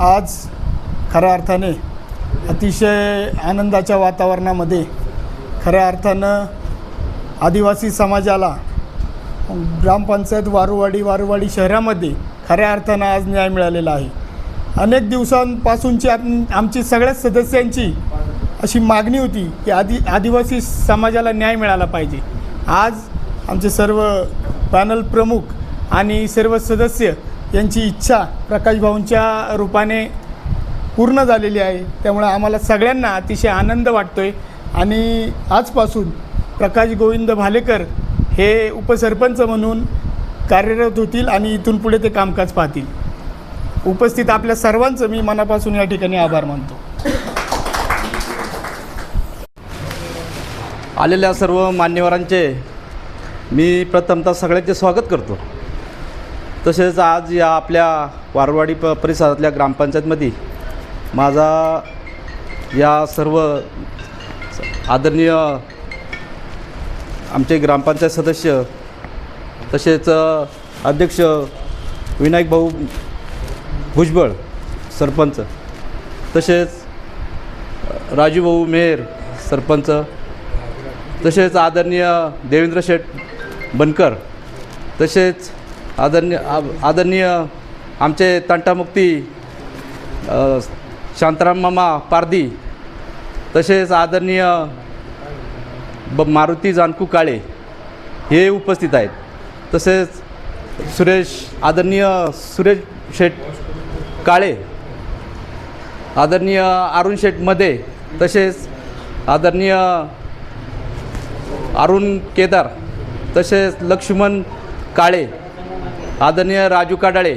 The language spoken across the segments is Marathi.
आज खऱ्या अर्थाने अतिशय आनंदाच्या वातावरणामध्ये खऱ्या अर्थानं आदिवासी समाजाला ग्रामपंचायत वारुवाडी वारुवाडी शहरामध्ये खऱ्या अर्थानं आज न्याय मिळालेला आहे. अनेक दिवसांपासूनची आम आमची सगळ्याच सदस्यांची अशी मागणी होती की आदि आदिवासी समाजाला न्याय मिळाला पाहिजे. आज आमचे सर्व पॅनल प्रमुख आणि सर्व सदस्य यांची इच्छा प्रकाशभाऊंच्या रूपाने पूर्ण झालेली आहे. त्यामुळे आम्हाला सगळ्यांना अतिशय आनंद वाटतो आहे आणि आजपासून प्रकाश गोविंद भालेकर हे उपसरपंच म्हणून कार्यरत होतील आणि इथून पुढे ते कामकाज पाहतील. उपस्थित आपल्या सर्वांचं मी मनापासून या ठिकाणी आभार मानतो. आलेल्या सर्व मान्यवरांचे मी प्रथमतः सगळ्यांचे स्वागत करतो. तसेच आज या आपल्या वारवाडी प परिसरातल्या ग्रामपंचायतमध्ये माझा या सर्व आदरणीय आमचे ग्रामपंचायत सदस्य तसेच अध्यक्ष विनायक भाऊ भुजबळ सरपंच तसेच अ, राजूभाऊ मेहर सरपंच तसेच आदरणीय देवेंद्र शेठ बनकर तसेच आदरणीय आदरणीय आमचे तंटामुक्ती शांताराम मामा पारदी तसेच आदरणीय ब मारुती जानकू काळे हे उपस्थित आहेत. तसेच सुरेश आदरणीय सुरेश शेठ काळे आदरणीय अरुण शेठमध्ये तसेच आदरणीय अरुण केदार तसेच लक्ष्मण काळे आदरणीय राजू काडाळे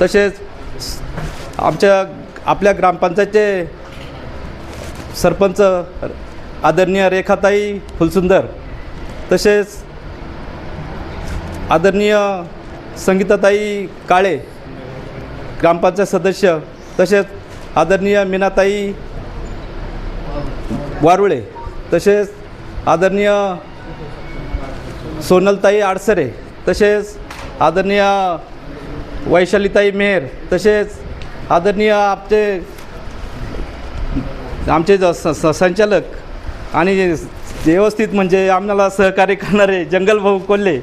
तसेच आमच्या आपल्या ग्रामपंचायतचे सरपंच आदरणीय रेखाताई फुलसुंदर तसेच आदरणीय संगीताताई काळे ग्रामपंचायत सदस्य तसेच आदरणीय मीनाताई वारुळे तसेच आदरणीय सोनलताई आडसरे तसेच आदरणीय वैशालीताई मेहर तसेच आदरणीय आमचे आमचे ज- स- संचालक आणि व्यवस्थित म्हणजे आम्हाला सहकार्य करणारे जंगल भाऊ कोल्हे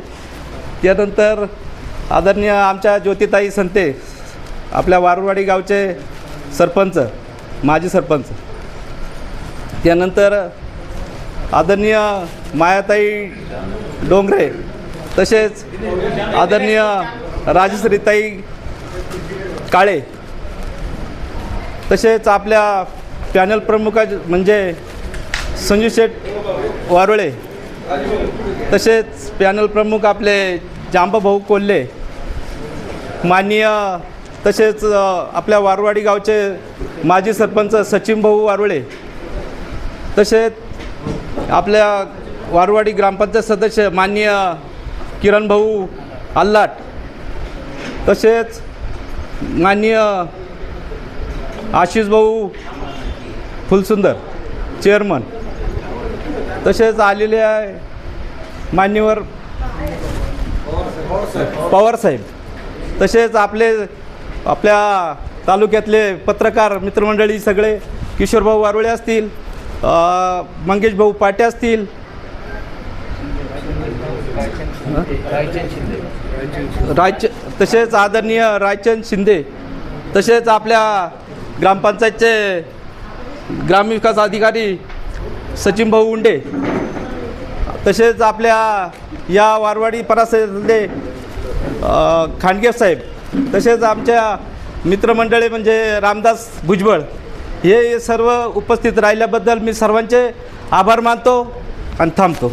त्यानंतर आदरणीय आमच्या ज्योतिताई संते आपल्या वारवाडी गावचे सरपंच माजी सरपंच. त्यानंतर आदरणीय मायाताई डोंगरे तसेच आदरणीय राजश्रीताई काळे तसेच आपल्या पॅनल प्रमुखा म्हणजे संजू शेठ वारुळे तसेच पॅनल प्रमुख आपले जांबाभाऊ कोल्हे माननीय तसेच आपल्या वारवाडी गावचे माजी सरपंच सचिन भाऊ वारुळे तसेच आपल्या वारवाडी ग्रामपंचायत सदस्य माननीय किरण भाऊ आल्लाट तसेच माननीय आशिष भाऊ फुलसुंदर चेअरमन तसेच आलेले आहे मान्यवर पवारसाहेब तसेच आपले आपल्या तालुक्यातले पत्रकार मित्रमंडळी सगळे किशोरभाऊ वारुळे असतील मंगेशभाऊ मंगेश भाऊ पाटे असतील रायच तसेच आदरणीय रायचंद शिंदे तसेच आपल्या ग्रामपंचायतचे ग्रामविकास अधिकारी सचिन भाऊ उंडे तसेच आपल्या या वारवाडी परासले खांडगे साहेब तसेच आमच्या मित्रमंडळे म्हणजे रामदास भुजबळ हे सर्व उपस्थित राहिल्याबद्दल मी सर्वांचे आभार मानतो आणि थांबतो.